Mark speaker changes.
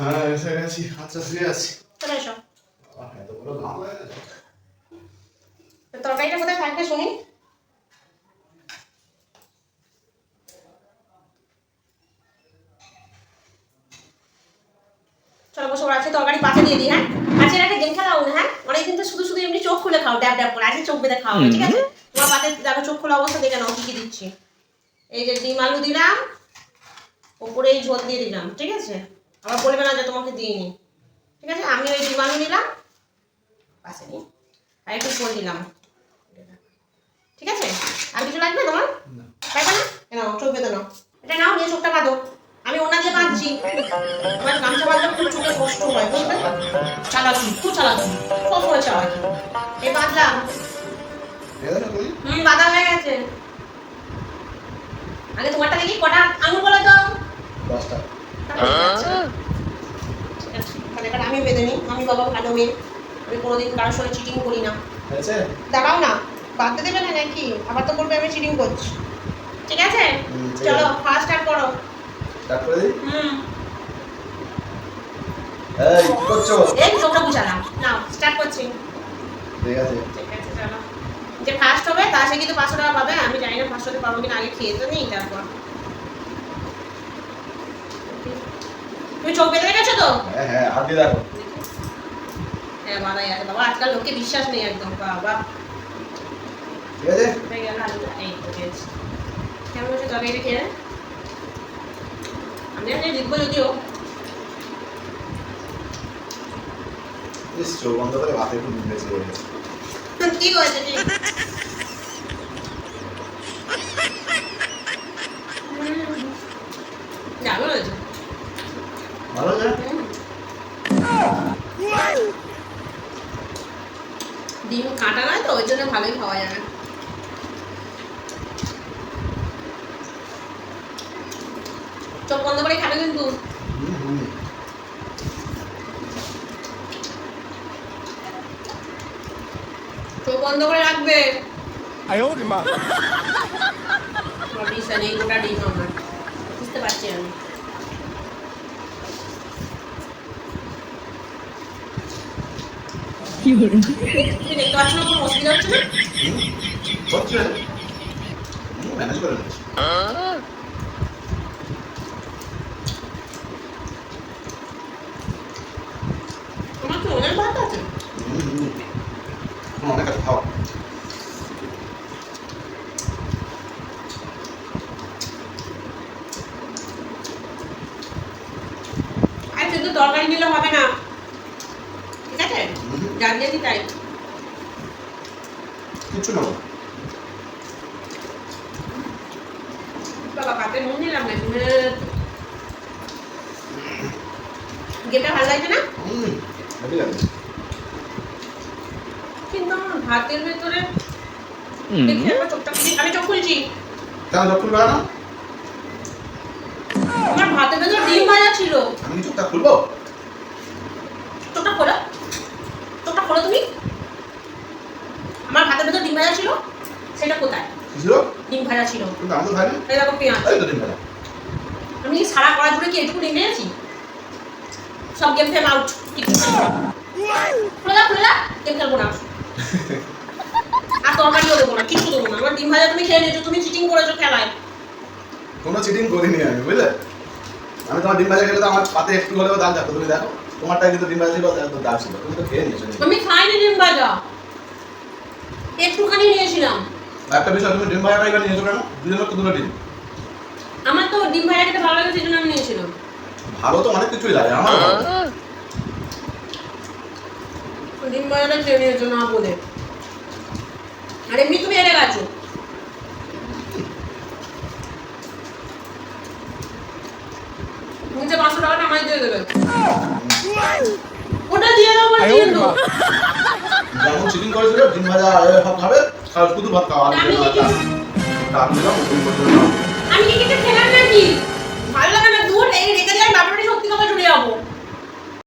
Speaker 1: হ্যাঁ এসে গেছি। আচ্ছা শুয়ে আছি।
Speaker 2: চলে এসো। তরকারিটা কোথায় থাকবে শুনি? চলো বসে ওর আছে তরকারি পাশে দিয়ে দিই হ্যাঁ? আজকে একটা গেম খেলাও না হ্যাঁ? অনেকদিন তো শুধু শুধু এমনি চোখ খুলে খাও ড্যাব ড্যাব করে আজকে চোখ বেঁধে খাও ঠিক আছে? তোমার পাতে দেখো চোখ খোলা অবস্থা দেখে নাও কি কি দিচ্ছি। এই যে ডিম আলু দিলাম ওপরে এই ঝোল দিয়ে দিলাম ঠিক আছে? আবার বলবে না যে তোমাকে দিইনি। ঠিক আছে? আমি ওই আলু নিলাম। পাশে নিই। আর একটু ফোন দিলাম ঠিক আছে? আর কিছু লাগবে তোমার?
Speaker 1: না।
Speaker 2: লাগবে না? নাও চোখ বেঁধে নাও। এটা নাও নিয়ে চোখটা বাঁধো। আমি ওনা দিয়ে বাঁধছি। আমার গামছা বাঁধলে খুব চোখে কষ্ট হয় বুঝলে? চালাচ্ছি খুব চালাচ্ছি সবসময় চালাচ্ছি এই বাঁধলাম? হুম বাঁধা হয়ে গেছে। আগে তোমারটা দেখি কটা আঙুল বলো তো।
Speaker 1: দশটা।
Speaker 2: ঠিক আছে তাহলে এবার আমি বেঁধে নিই আমি বাবা ভালো মেয়ে আমি কোনোদিন কারোর সঙ্গে চিটিং করি। না দাঁড়াও না বাঁধতে দেবে না নাকি আবার তো বলবে আমি চিটিং করছি ঠিক আছে চলো। ফার্স্ট স্টার্ট করো
Speaker 1: স্টার্ট করে দিই
Speaker 2: হুম
Speaker 1: এই করছ
Speaker 2: এই চোখটা বুঝালাম। নাও স্টার্ট করছি।
Speaker 1: ঠিক আছে
Speaker 2: ঠিক আছে চলো। যে ফার্স্ট হবে তার সে কিন্তু পাঁচশো টাকা পাবে আমি জানি না ফার্স্ট হতে পারব কিনা আগে খেয়ে তো নেই তারপর। তুমি চোখ বেঁধে রেখেছো তো?
Speaker 1: হ্যাঁ হ্যাঁ হাত দিয়ে দেখো।
Speaker 2: হ্যাঁ আছে বাবা আজকাল লোককে বিশ্বাস নেই একদম বাবা।
Speaker 1: ঠিক আছে?
Speaker 2: গেল আলুটা এই তো পেয়েছি কেমন হচ্ছে তরকারিটা খেয়ে? আমি আজকে লিখব যদিও।
Speaker 1: চোখ বন্ধ করে ভাতে একটু বেশি গেছে
Speaker 2: ঠিক হয়েছে ঠিক দারুণ হয়েছে
Speaker 1: ভালো না
Speaker 2: ডিম কাটা নয় তো ওই জন্য ভালোই খাওয়া যাবে। চোখ বন্ধ করে খাবে কিন্তু। চোখ বন্ধ করে রাখবে। আয়ো ডিম আমার। বুঝতে পারছি আমি। কি আর শুধু তরকারি দিলে হবে না। যা দিয়েছি তাই।
Speaker 1: কিচ্ছু নেব
Speaker 2: বাবা পাতে নুন দিলাম না। গেটা ভালো লাগছে না?
Speaker 1: হুম হেভি লাগছে।
Speaker 2: কিন্তু আমার ভাতের ভেতরে আমি চোখ খুলছি।
Speaker 1: কেন চোখ খুলবে না?
Speaker 2: আমার ভাতের ভেতরে ডিম ভাজা ছিল।
Speaker 1: আমি চোখটা খুলবো?
Speaker 2: চোখটা খোলো। খোলো তুমি। আমার ভাতের ভেতর ডিম ভাজা ছিল সেটা কোথায়?
Speaker 1: ছিল?
Speaker 2: ডিম ভাজা ছিল।
Speaker 1: আমি খাইনি।
Speaker 2: এই দেখো পেঁয়াজ।
Speaker 1: এই তো ডিম ভাজা।
Speaker 2: আমি সারা কড়া জুড়ে কি এটুকু ডিম নিয়েছি সব গেম ফেম আউট খুলে খুলে গেম খেলব না। আর তরকারিও দেবো না কিছু দেবো না। আমার ডিম ভাজা তুমি খেয়ে নিয়েছো তুমি চিটিং করেছ খেলায়।
Speaker 1: কোনো চিটিং করিনি আমি বুঝলে? আমি তোমার ডিম ভাজা খেলে তো আমার পাতে একটু হলেও দাম থাকতো তুমি দেখো। তোমারটা কিন্তু ডিম ভাজা ছিল একদম দাম ছিল তুমি তো খেয়ে নিয়েছো
Speaker 2: আমি খাইনি ডিম ভাজা। একটুখানি নিয়েছিলাম।
Speaker 1: একটা বিষয় তুমি ডিম ভাজাটা এবার নিয়েছো কেন? দুজনের তো দুটো ডিম।
Speaker 2: আমার তো ডিম ভাজা খেতে ভালো লাগে সেই জন্য আমি নিয়েছিলাম।
Speaker 1: ভালো তো অনেক কিছুই লাগে আমার
Speaker 2: ডিম ভাজাটা খেয়ে নিয়েছো না বলে। আর এমনি তুমি হেরে গেছো। বাড়ি দিয়ে দেবে। ওটা দিয়ে দাও
Speaker 3: ওটা
Speaker 2: দিয়ে দাও।
Speaker 1: যেমন চিকেন আমি
Speaker 2: কি কিছু খেলাম নাকি? ভালো লাগে না দূর এই রেখে দিলাম বাপরে সত্যি কথা চলে যাব।